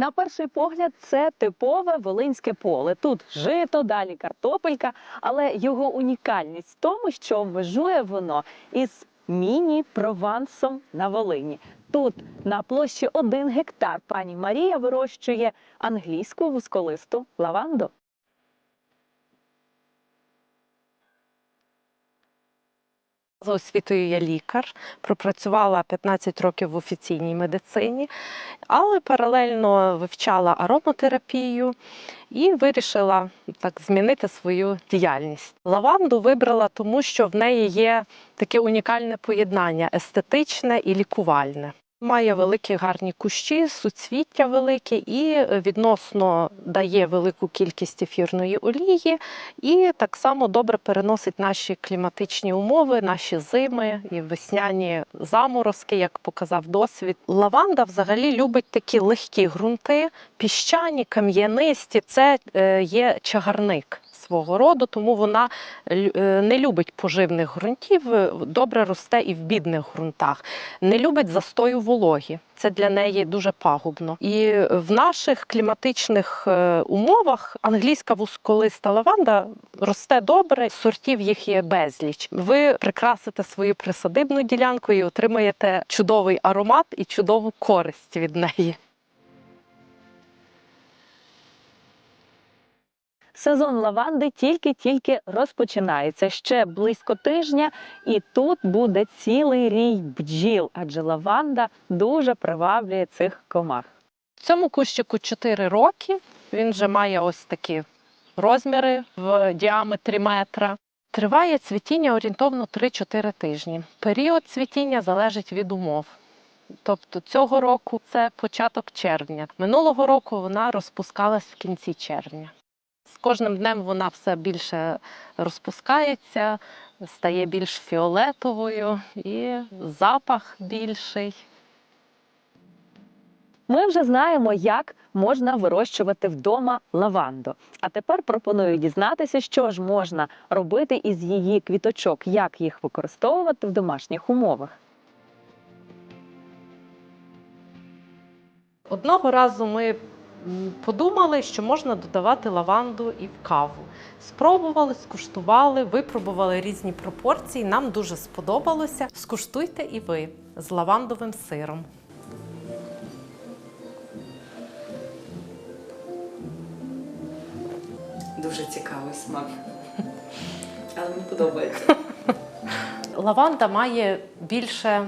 На перший погляд, це типове волинське поле. Тут жито, далі картопелька, але його унікальність в тому, що межує воно із міні-провансом на Волині. Тут на площі один гектар пані Марія вирощує англійську вузколисту лаванду. За освітою я лікар, пропрацювала 15 років в офіційній медицині, але паралельно вивчала ароматерапію і вирішила так змінити свою діяльність. Лаванду вибрала тому, що в неї є таке унікальне поєднання естетичне і лікувальне. Має великі гарні кущі, суцвіття велике і відносно дає велику кількість ефірної олії, і так само добре переносить наші кліматичні умови, наші зими і весняні заморозки, як показав досвід. Лаванда взагалі любить такі легкі ґрунти, піщані, кам'янисті. Це е, є чагарник. Свого роду, тому вона е, не любить поживних ґрунтів, е, добре росте і в бідних ґрунтах, не любить застою вологі. Це для неї дуже пагубно. І в наших кліматичних е, умовах англійська вузколиста лаванда росте добре, сортів їх є безліч. Ви прикрасите свою присадибну ділянку і отримаєте чудовий аромат і чудову користь від неї. Сезон лаванди тільки-тільки розпочинається ще близько тижня, і тут буде цілий рій бджіл, адже лаванда дуже приваблює цих комах. Цьому кущику 4 роки. Він вже має ось такі розміри в діаметрі метра. Триває цвітіння орієнтовно 3-4 тижні. Період цвітіння залежить від умов. Тобто цього року це початок червня. Минулого року вона розпускалась в кінці червня. З кожним днем вона все більше розпускається, стає більш фіолетовою і запах більший. Ми вже знаємо, як можна вирощувати вдома лаванду. А тепер пропоную дізнатися, що ж можна робити із її квіточок, як їх використовувати в домашніх умовах. Одного разу ми подумали, що можна додавати лаванду і в каву. Спробували, скуштували, випробували різні пропорції. Нам дуже сподобалося. Скуштуйте і ви з лавандовим сиром. Дуже цікавий смак. Але мені подобається. Лаванда має більше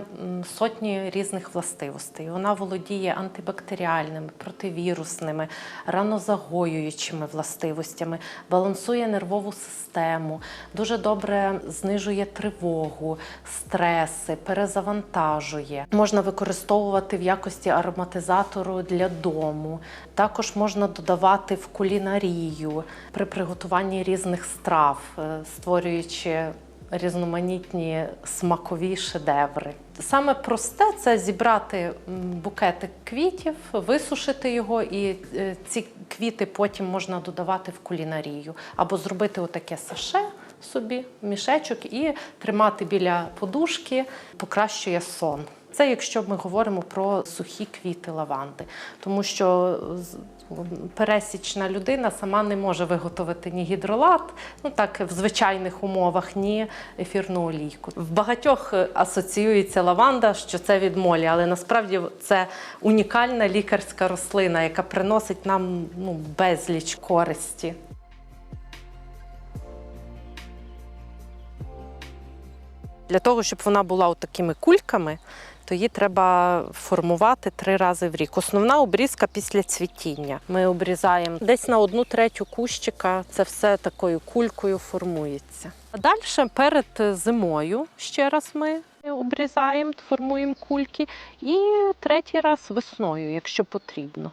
сотні різних властивостей. Вона володіє антибактеріальними, противірусними, ранозагоюючими властивостями, балансує нервову систему, дуже добре знижує тривогу, стреси, перезавантажує. Можна використовувати в якості ароматизатору для дому. Також можна додавати в кулінарію при приготуванні різних страв, е, створюючи різноманітні смакові шедеври. Саме просте це зібрати букетик квітів, висушити його, і е, ці квіти потім можна додавати в кулінарію, або зробити отаке саше собі, мішечок, і тримати біля подушки, покращує сон. Це якщо ми говоримо про сухі квіти лаванди, тому що пересічна людина сама не може виготовити ні гідролат, ну так в звичайних умовах, ні ефірну олійку. В багатьох е, асоціюється лаванда, що це від молі, але насправді це унікальна лікарська рослина, яка приносить нам ну, безліч користі. Для того, щоб вона була такими кульками, то її треба формувати три рази в рік. Основна обрізка після цвітіння. Ми обрізаємо десь на одну третю кущика. Це все такою кулькою формується. А далі перед зимою ще раз ми обрізаємо, формуємо кульки, і третій раз весною, якщо потрібно.